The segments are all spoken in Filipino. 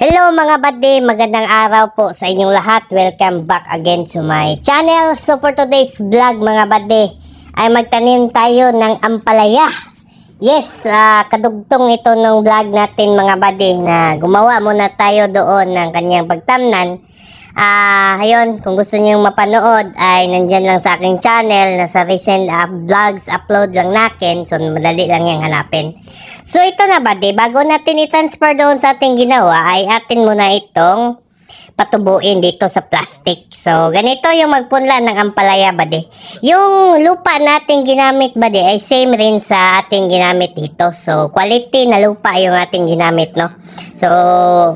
Hello mga buddy, magandang araw po sa inyong lahat. Welcome back again to my channel. So for today's vlog mga buddy, ay magtanim tayo ng ampalaya. Yes, ah, kadugtong ito ng vlog natin mga buddy na gumawa muna tayo doon ng kanyang pagtamnan. Ah, ayun, kung gusto niyo mapanood ay nandyan lang sa aking channel, nasa recent ah, vlogs upload lang natin. So madali lang yung hanapin. So ito na buddy, bago natin i-transfer doon sa ating ginawa ay atin muna itong patubuin dito sa plastic. So ganito yung magpunla ng ampalaya buddy. Yung lupa nating ginamit buddy ay same rin sa ating ginamit dito. So quality na lupa yung ating ginamit no. So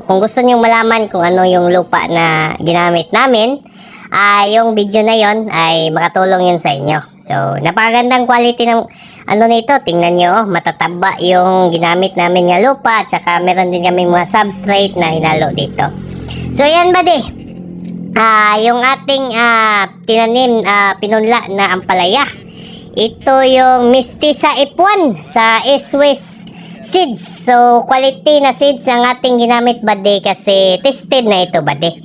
kung gusto niyo malaman kung ano yung lupa na ginamit namin, ah yung video na yon ay makatulong yun sa inyo. So, napakagandang quality ng ano nito, tingnan nyo, oh, matataba yung ginamit namin nga lupa, tsaka meron din kami mga substrate na hinalo dito. So, yan buddy. Ah, yung ating ah, tinanim, ah, pinunla na ampalaya. Ito yung Mistisa F1 sa S-West seeds. So, quality na seeds ang ating ginamit buddy kasi tested na ito buddy.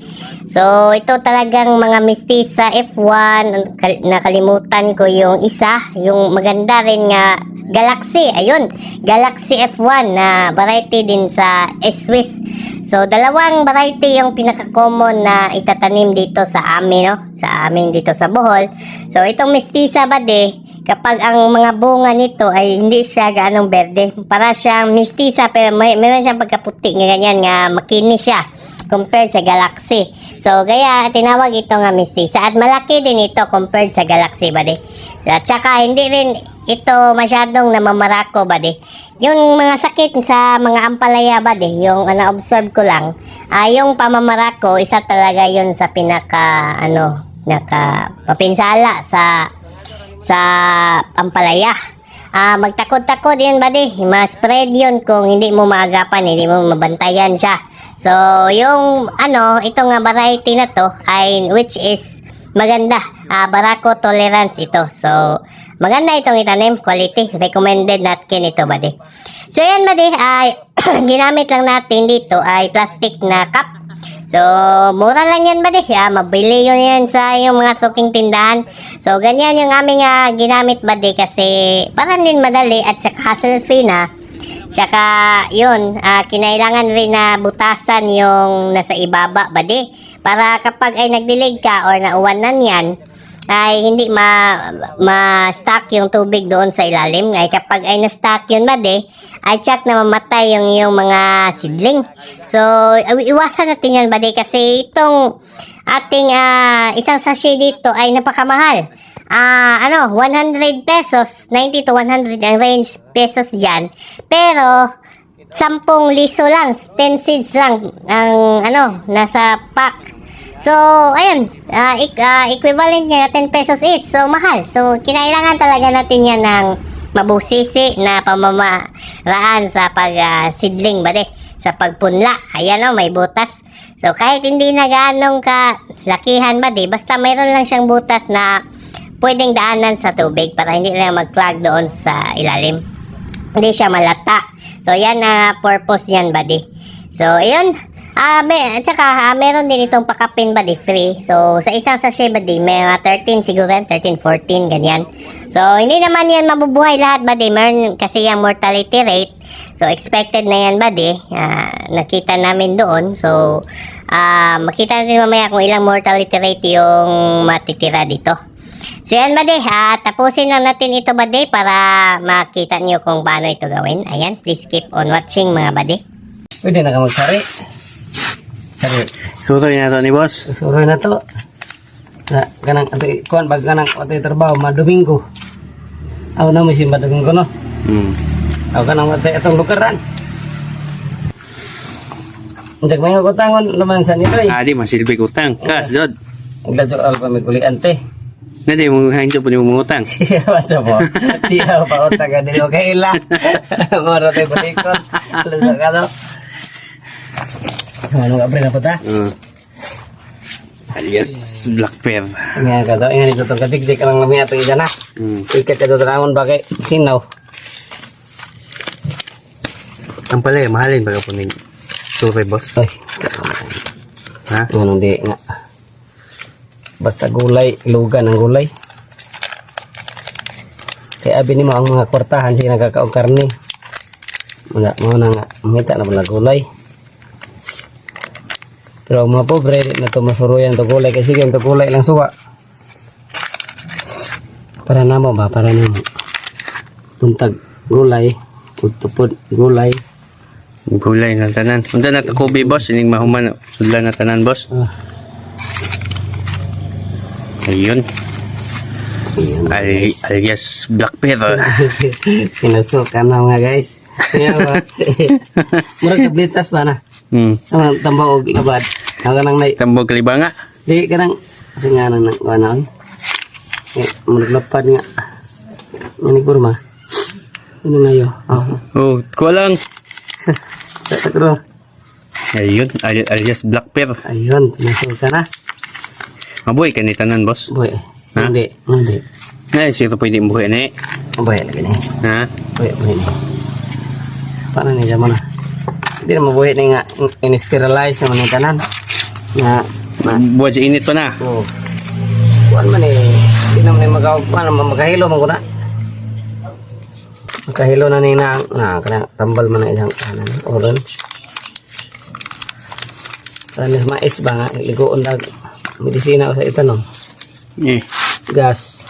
So, ito talagang mga mistisa F1. Kal- Nakalimutan ko yung isa. Yung maganda rin nga Galaxy. Ayun. Galaxy F1 na variety din sa S-Swiss. So, dalawang variety yung pinaka-common na itatanim dito sa amin, no? Sa amin dito sa Bohol. So, itong mistisa bade, kapag ang mga bunga nito ay hindi siya gaanong berde. Para siyang mistisa pero may, meron siyang pagkaputi nga ganyan nga makinis siya compared sa Galaxy. So, kaya tinawag ito nga mistisa. At malaki din ito compared sa Galaxy, buddy. At saka, hindi rin ito masyadong namamarako, buddy. Yung mga sakit sa mga ampalaya, buddy, yung uh, na-observe ko lang, ah yung pamamarako, isa talaga yun sa pinaka, ano, naka, papinsala sa, sa ampalaya. Ah, magtakod-takod yun, buddy. Ma-spread yun kung hindi mo maagapan, hindi mo mabantayan siya. So, yung ano, itong nga variety na to ay which is maganda. Ah, barako tolerance ito. So, maganda itong itanim, quality, recommended natin ito, buddy. So, yan, buddy, ay ginamit lang natin dito ay plastic na cup. So, mura lang yan, buddy. Ah, mabili yun yan sa yung mga suking tindahan. So, ganyan yung aming ah, ginamit, buddy, kasi parang din madali at saka hassle-free na. Tsaka, yun, ah, kinailangan rin na butasan yung nasa ibaba, buddy. Para kapag ay nagdilig ka or nauwanan yan, ay hindi ma ma-stack yung tubig doon sa ilalim. Ay kapag ay na-stack yun, buddy, ay check na mamatay yung yung mga sidling. So, iwasan natin yan, buddy, kasi itong ating ah, isang sachet dito ay napakamahal. Ah, ano, 100 pesos, 90 to 100 ang range pesos diyan. Pero 10 liso lang, 10 seeds lang ang ano, nasa pack. So, ayun, ah, ik- ah, equivalent niya 10 pesos each. So, mahal. So, kinailangan talaga natin yan ng mabusisi na pamamaraan sa pag ah, seedling ba de? Sa pagpunla. Ayan o, may butas. So, kahit hindi na gaanong ka lakihan ba de? Basta mayroon lang siyang butas na pwedeng daanan sa tubig para hindi na mag-clog doon sa ilalim. Hindi siya malata. So, yan na purpose yan, buddy. So, ayun. Ah, may, at saka, ah, meron din itong pakapin, buddy, free. So, sa isang sachet, buddy, may mga 13 siguro yan, 13, 14, ganyan. So, hindi naman yan mabubuhay lahat, buddy. Meron kasi yung mortality rate. So, expected na yan, buddy. Ah, nakita namin doon. So, ah, makita natin mamaya kung ilang mortality rate yung matitira dito. So yan buddy, ah, tapusin lang natin ito buddy para makita nyo kung paano ito gawin. Ayan, please keep on watching mga buddy. Pwede na ka magsari. Sari. Sutoy na to ni boss. Susuroy na to. Na, kanang, ato, kuhan, pag kanang, ato trabaho, madomingo. Ako na mo si madomingo, no? Hmm. Ako kanang, ato, itong lukaran. Unjak may kutangon naman sa nito, eh. Adi masilbi utang. Kas jod. Nagladyo al pa may kulian, te. Nadi mo hanjo po yung mangutang. Iya, Masa po. Iya, pa utang ka din, okay ila. Mara tayo palikot. Lusok ka, no? Ano ka, pre, na po ta? Uh. Alias black pear. Nga ka to, nga nito itong katikdik ang lamia itong idana. Hmm. Ikat ka to tanamon ba kay sinaw. Ang pala, mahalin baga po ninyo. Sorry, boss. Ay, Ha? ano di nga. Basta gulay, lugan ang gulay. Kaya abi ni mo ang mga kwartahan siya nagkakaog karne. Mga mo na nga, mangita na pala gulay. Pero mga pobre, na to masuruyan to gulay kasi sige, to gulay lang suwa. Para namo ba, para namo. Puntag gulay, utupod gulay. Gulay na tanan. Unta na to Kobe, boss. Ining mahuman. Sudlan na tanan, boss. Ah, Ayun. Al alias Black Pepper. Pinasukan na mga guys. Murag kablitas ba na? Hmm. Tambaw og labad. Ang kanang nay. Tambog kalibanga. Di kanang kasi nga nang nang ano. Eh, murag lapad nga. Ngani kurma. Ano nga yo? Oh. Oh, ko lang. Sakro. Ayun. Ali alias Black Pepper. Ayun, pinasukan na. Mabuhay ka ni tanan, boss. Boy. Ha? Hindi, hindi. Ay, sino pwede mo buhay na eh. Boy, lagi ni. Ha? Boy, boy. Paano ni mo na? Hindi na mabuhay na nga in-sterilize naman yung tanan. Na, Buwan sa init pa na. Oo. Kuan man eh. Hindi naman eh magaw. Kuan naman magkahilo man ko na. Na ni na. Na, kana tambal man na isang kanan. Orange. Kanis mais ba nga. Ligoon dag. Medisina ko sa itanong. Eh. Gas.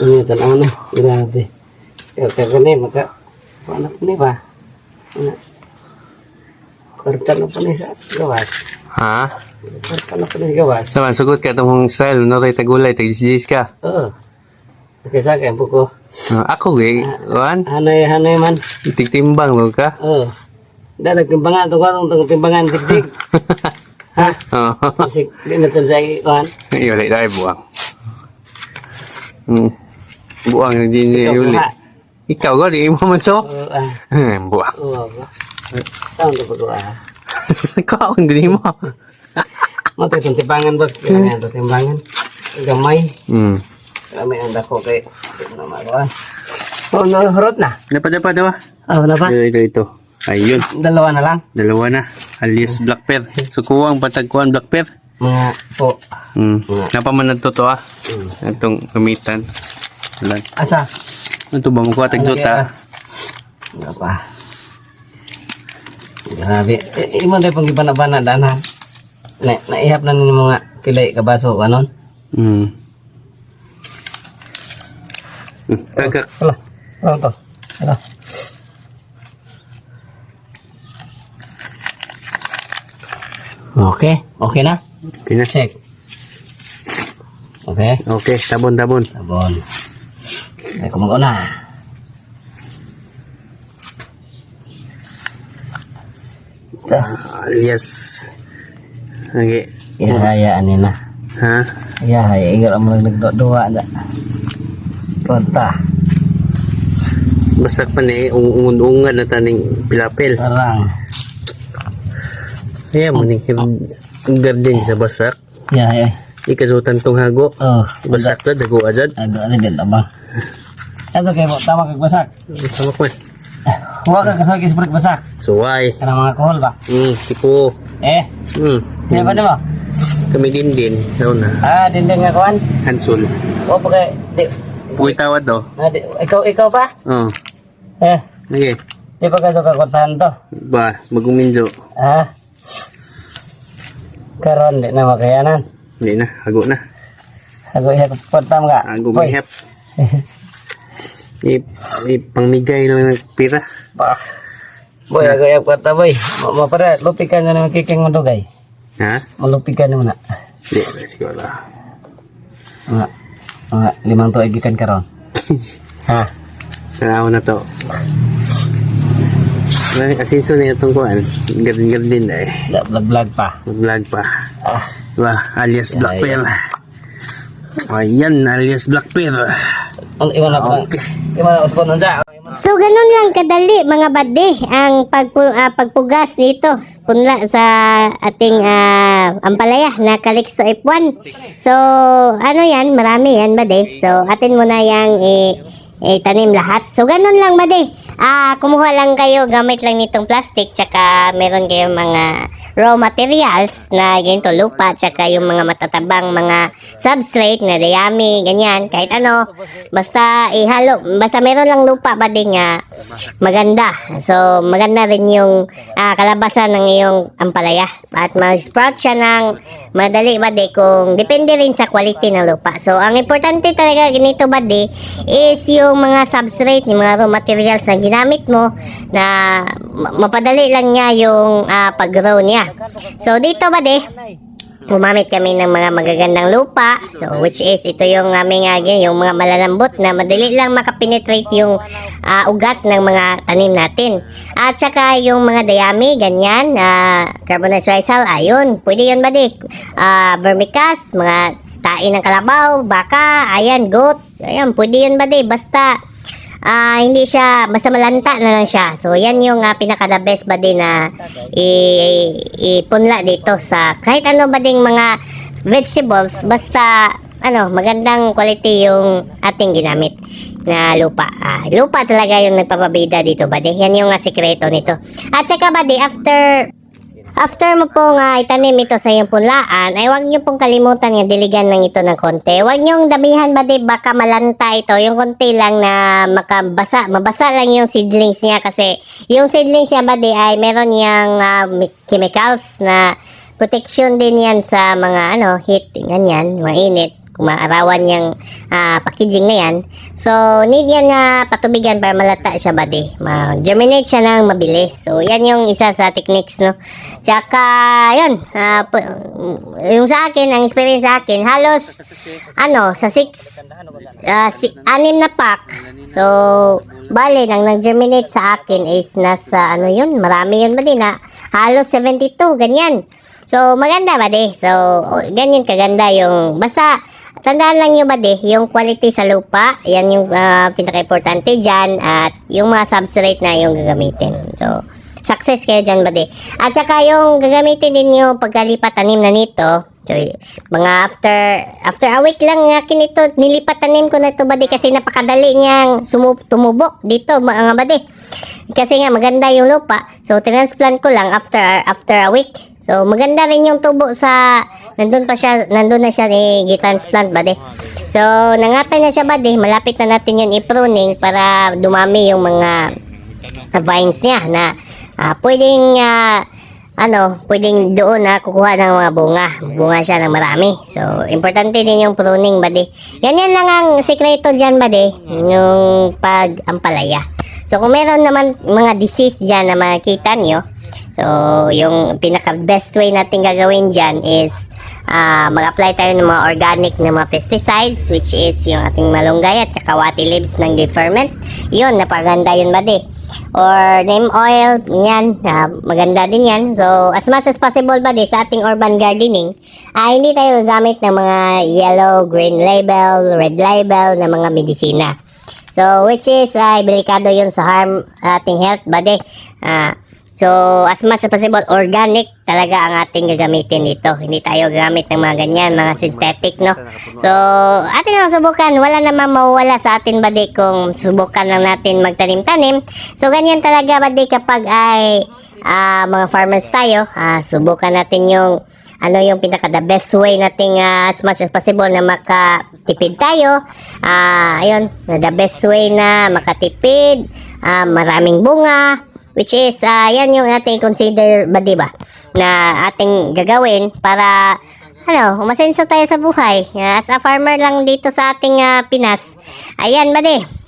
Ini tanaw na. Grabe. Kaya kagani maka ano pa ni ba? Ano? Kwarta na pa ni sa gawas. Ha? Kwarta na pa ni sa gawas. Naman, sugot ka itong style. No, tayo tagulay. Tag-jis ka. Oo. Okay sa akin po ko. Ah, ako, eh. Kuhan? Hanoy, hanoy man. Tigtimbang mo ka. Oo. Dahil nagtimbangan ito ko itong timbangan tigtig. ha? Oo. Kasi di na ito sa. Iyo, ulit tayo buwang. Hmm. Buwang na din ulit. ha? Ikaw ko, di mo man so. Hmm, ba? Saan ko ah? Ikaw, hindi mo. Mo ito itong timbangan boss. Kailangan ito timbangan. Gamay. Hmm. Kami ang dako kay. Ito na magawa. Oh, nahurot na. Dapat, dapat, dapat. Oh, ba? Ito, ito. Ayun. Dalawa na lang. Dalawa na. Alias Black Pear. So, kuwang patagkuhan Black Pear. Mga po. Hmm. Nga. Napaman na to to ah. Hmm. Itong gamitan. Wala. Asa? Ito ba makuha tag Ano? Ano pa? Grabe. Eh, imo na pang gibana-bana dana. Na, naihap na ni mga pilay kabaso kanon. Hmm. Hmm, Tagak. Hala. Ano to? Hala. Okay. Okay na? Okay na. Check. Okay. Okay, tabon, tabon. Sabon. Ay, kumago na. Ito. Alias. Okay. Ihayaan ni na. Ha? Iyahay. Ingat mo lang nagdodoa na. Konta. Basak pa ni ungun-ungan na taning pilapil. Parang. Kaya mo ni garden sa basak. Iyahay. Ikasutan tong hago. Oh. Basak ta dago. Ano, ano din abang. Ito kayo mo. Tama kag basak. Sama ko. eh. Huwag ka kasawag kisiprik basak. Suway. Karang mga kohol ba? Hmm, tipo. Eh. Hmm. Sino ba mo? Kami din din. Daw na. Ah, dinding nga kuhan. Hansul. O pa kay. Di, Puwi tawad do. ah, di, ikaw, ikaw pa? Oh. Eh. Okay. Di pa ka ito kakuntahan to. Ba, maguminjo. Ah. Karon di na makayanan. Hindi na, hago na. Ako iya kupuntam ka. Hago Boy. mihap. I, i pangmigay lang ng pira. Bah. Boy, ako iya kupuntam boy. Ma- Mapara, lupikan na naman kiking madugay. Ha? Malupikan naman na. Hindi, siguro. Mga, mga limang tuig ikan karon. ha? Kailangan na to. Asinso na itong kuhan. Gardin-gardin eh. Da, vlog-vlog pa. Mag-vlog pa. Ah. Diba? Alias Black Pearl. Ayan, alias Black Pearl. Iwan pa. Okay. Iwan nun sa. Iwan So, ganun lang kadali mga bade ang pagpu, ah, pagpugas nito punla sa ating ah, ampalaya na Calixto F1. So, ano yan, marami yan bade. So, atin mo na yung i- itanim lahat. So, ganun lang bade. Ah, kumuha lang kayo, gamit lang nitong plastic, tsaka meron kayong mga raw materials na ganito, lupa, tsaka yung mga matatabang mga substrate na dayami, ganyan, kahit ano. Basta ihalo, basta meron lang lupa ba din nga maganda. So, maganda rin yung ah, kalabasan ng iyong ampalaya. At ma-sprout siya ng madali ba di kung depende rin sa quality ng lupa. So, ang importante talaga ganito ba is yung mga substrate, yung mga raw materials na ginamit mo na ma- mapadali lang niya yung ah, pag-grow niya. So, dito ba di gumamit kami ng mga magagandang lupa. So, which is, ito yung aming, uh, yung mga malalambot na madali lang makapenetrate yung ah, ugat ng mga tanim natin. At saka yung mga dayami, ganyan, na carbonate risal, ayun, pwede yun ba di? Ah, vermicast, mga tain ng kalabaw, baka, ayan, goat, ayan, pwede yun ba di? Basta, ah hindi siya basta malanta na lang siya. So yan yung ah, pinaka the best ba din na i- ipunla dito sa kahit ano ba ding mga vegetables basta ano magandang quality yung ating ginamit na lupa. Ah, lupa talaga yung nagpapabida dito ba Yan yung ah, sikreto nito. At saka ba after After mo pong ah, itanim ito sa iyong punlaan, ay huwag niyo pong kalimutan nga diligan lang ito ng konti. Huwag niyong damihan ba di baka malanta ito. Yung konti lang na makabasa, mabasa lang yung seedlings niya kasi yung seedlings niya ba di ay meron niyang mi- chemicals na protection din yan sa mga ano heat, ganyan, mainit kumaarawan yung ah, packaging na yan. So, need yan na patubigan para malata siya ba di. Ma-germinate siya ng mabilis. So, yan yung isa sa techniques, no. Tsaka, yun, pu- yung sa akin, ang experience sa akin, halos, ano, sa six, ah, si, anim na pack. So, bale, nang nag-germinate sa akin is nasa, ano yun, marami yun ba di na, halos 72, ganyan. So, maganda ba di? So, ganyan kaganda yung, basta, tandaan lang nyo ba di, yung quality sa lupa, yan yung ah, pinaka-importante dyan, at yung mga substrate na yung gagamitin. So, success kayo dyan ba di? At saka yung gagamitin din yung pagkalipat na nito, so, mga after, after a week lang akin ito, nilipat tanim ko na ito ba di, kasi napakadali niyang sumu- tumubo dito, mga ba di. Kasi nga maganda yung lupa. So transplant ko lang after after a week. So maganda rin yung tubo sa nandun pa siya nandun na siya eh, i-transplant ba de. So nangatan na siya ba de, malapit na natin yun i-pruning para dumami yung mga vines niya na ah, pwedeng ah, ano, pwedeng doon na kukuha ng mga bunga. Bunga siya ng marami. So, importante din yung pruning, bade. Ganyan lang ang sikreto dyan, bade, yung pag-ampalaya. So, kung meron naman mga disease dyan na makikita nyo, so, yung pinaka-best way natin gagawin dyan is ah, mag-apply tayo ng mga organic na mga pesticides, which is yung ating malunggay at kakawati leaves ng deferment. Yun, napaganda yun, bade or neem oil, yan, ah, maganda din yan. So, as much as possible ba di sa ating urban gardening, ay hindi tayo gagamit ng mga yellow, green label, red label na mga medisina. So, which is, ay delikado yun sa harm ating health ba di. Ah, so, as much as possible, organic talaga ang ating gagamitin dito. Hindi tayo gagamit ng mga ganyan, mga synthetic, no? So, atin lang subukan. Wala namang mawawala sa atin ba di kung subukan lang natin magtanim-tanim. So, ganyan talaga ba di kapag ay ah, mga farmers tayo, ah, subukan natin yung ano yung pinaka the best way nating ah, as much as possible na makatipid tayo. Ah, ayun, the best way na makatipid, ah, maraming bunga, which is ah, yan yung ating consider ba di ba na ating gagawin para ano, umasenso tayo sa buhay. As a farmer lang dito sa ating ah, Pinas. Ayan ba di?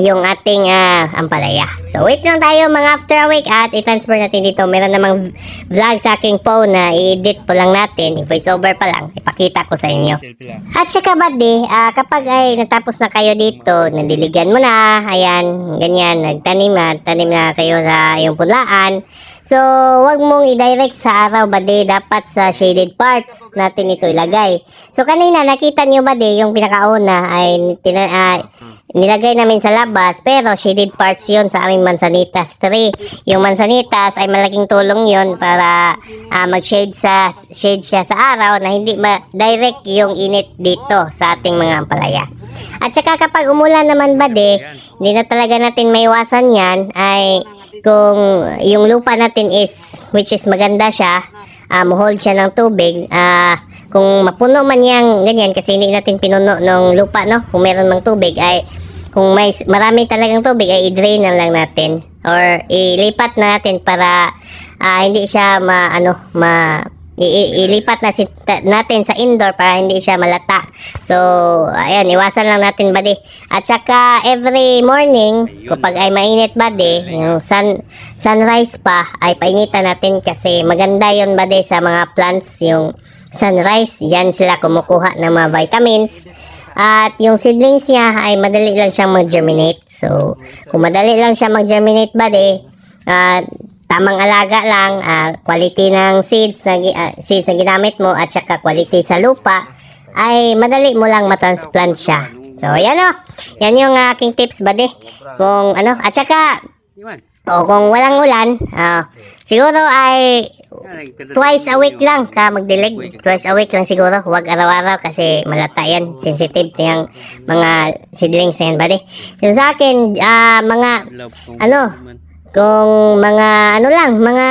Yung ating ah, ampalaya. So, wait lang tayo mga after a week at i-transfer natin dito. Meron namang vlog sa aking phone na i-edit po lang natin. Voice over pa lang. Ipakita ko sa inyo. At saka ba di, ah, kapag ay natapos na kayo dito, nadiligan mo na, ayan, ganyan, nagtanim na, tanim na kayo sa iyong pulaan. So, wag mong i-direct sa araw ba di, dapat sa shaded parts natin ito ilagay. So, kanina nakita nyo ba di, yung pinakauna ay tina, ah, nilagay namin sa labas pero shaded parts yon sa aming mansanitas tree. Yung mansanitas ay malaking tulong yon para ah, mag-shade sa shade siya sa araw na hindi ma-direct yung init dito sa ating mga ampalaya. At saka kapag umulan naman ba de, hindi na talaga natin maiwasan yan ay kung yung lupa natin is which is maganda siya, um, hold siya ng tubig, ah kung mapuno man yang ganyan kasi hindi natin pinuno ng lupa no kung meron mang tubig ay kung may marami talagang tubig ay i-drain na lang natin or ilipat na natin para ah, hindi siya ma ano ma i- ilipat na si, natin sa indoor para hindi siya malata. So, ayan, iwasan lang natin badi. At saka every morning, kapag ay mainit badi, yung sun sunrise pa ay painitan natin kasi maganda yon badi sa mga plants yung sunrise. Diyan sila kumukuha ng mga vitamins. At yung seedlings niya ay madali lang siyang mag-germinate. So, kung madali lang siya mag-germinate ba de, ah, tamang alaga lang, ah, quality ng seeds na, ah, seeds na ginamit mo at saka quality sa lupa, ay madali mo lang matransplant siya. So, yan o. Yan yung aking tips ba de. Kung ano, at saka, o kung walang ulan, ah, siguro ay twice a week lang ka magdilig. Twice a week lang siguro. Huwag araw-araw kasi malata yan. Sensitive yung mga seedlings na yan, buddy. So sa akin, ah, mga, ano, kung mga, ano lang, mga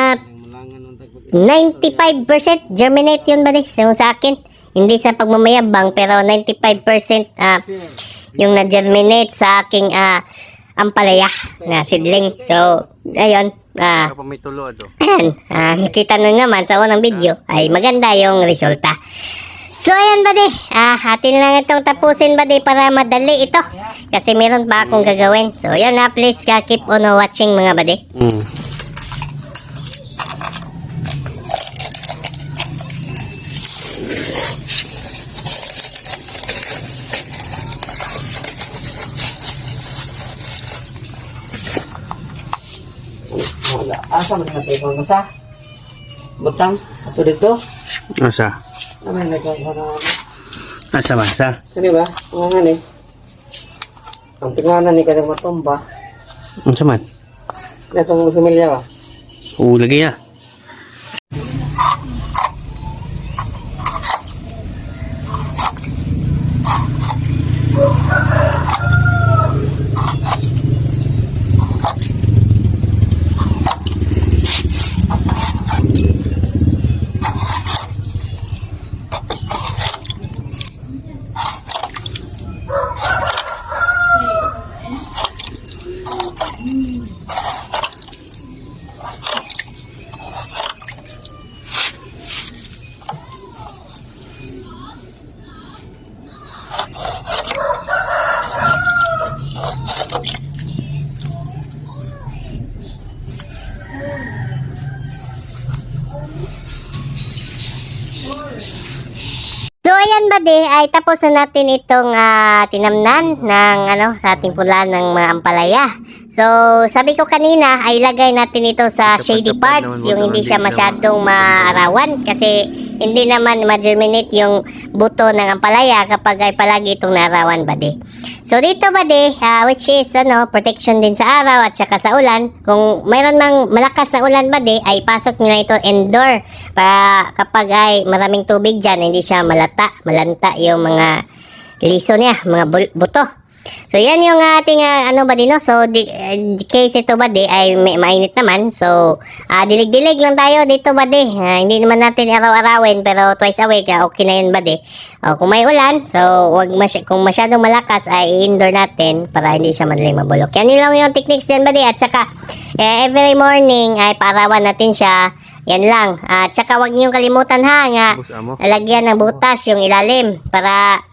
95% germinate yun, buddy. So sa akin, hindi sa pagmamayabang, pero 95% ah, yung na-germinate sa aking ah, ampalaya na seedling. So, ayun, ah, pa may tulo do. Ayan, ah, nakita nyo naman sa unang video ay maganda yung resulta. So ayan ba ah, atin lang itong tapusin ba para madali ito. Kasi meron pa akong gagawin. So yun na, please ka keep on watching mga bade. Mm. Asa man na tayo mga sa? Butang. Ato dito. Asa? Ano yung nagkakaroon? Asa masa? Kani ba? Mga nga ni. Ang tinganan ni kadang matumba. Asa man? Ito mga similya ba? Oo, lagi na. Ayan ba ay tapos na natin itong ah, tinamnan ng ano sa ating pula ng mga ampalaya. So sabi ko kanina ay ilagay natin ito sa shady parts yung hindi siya masyadong maarawan kasi hindi naman ma-germinate yung buto ng ampalaya kapag ay palagi itong naarawan ba So dito ba ah, which is ano protection din sa araw at saka sa ulan. Kung mayroon mang malakas na ulan ba ay pasok nyo na ito indoor para kapag ay maraming tubig dyan hindi siya malata malanta yung mga liso niya mga buto So yan yung ating ah, ano ba din no? So di, eh, case ito ba di ay may, mainit naman. So ah, dilig-dilig lang tayo dito ba di. Ah, hindi naman natin araw-arawin pero twice a week ah, okay na yun ba di. Oh, kung may ulan, so wag masy- kung masyadong malakas ay indoor natin para hindi siya madaling mabulok. Yan yun lang yung techniques din ba di. At saka eh, every morning ay parawan natin siya. Yan lang. At saka wag niyong kalimutan ha nga lagyan ng butas yung ilalim para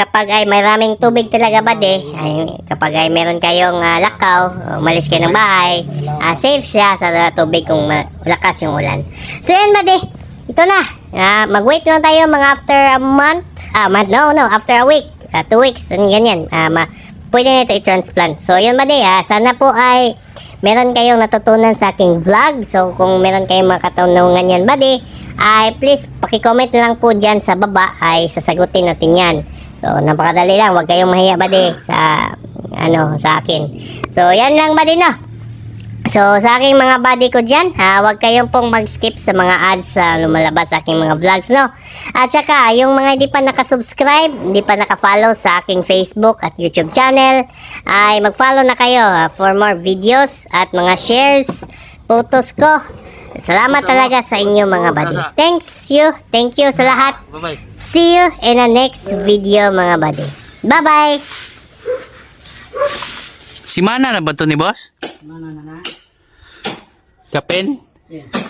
kapag ay maraming tubig talaga ba de, ay, kapag ay meron kayong ah, lakaw, umalis kayo ng bahay, ah, safe siya sa tubig kung malakas yung ulan. So yan ba de, ito na, Ah, mag-wait lang tayo mga after a month, ah, month, no, no, after a week, ah, two weeks, ganyan, ah, ma, pwede na ito i-transplant. So yun ba de, ah, sana po ay meron kayong natutunan sa aking vlog. So, kung meron kayong mga katanungan yan, buddy, ay please, pakicomment lang po dyan sa baba, ay sasagutin natin yan. So, napakadali lang, huwag kayong mahiya, buddy, sa ano sa akin. So yan lang ba no? So, sa aking mga buddy ko dyan, ha, huwag kayong pong mag-skip sa mga ads sa lumalabas sa aking mga vlogs, no? At saka, yung mga hindi pa nakasubscribe, hindi pa nakafollow sa aking Facebook at YouTube channel, ay mag-follow na kayo ha, for more videos at mga shares, photos ko. Salamat talaga sa inyo mga buddy. Thanks you. Thank you sa lahat. See you in the next video mga buddy. Bye-bye! Si Mana na ba to ni boss? Mana na na. Kapin? Yeah.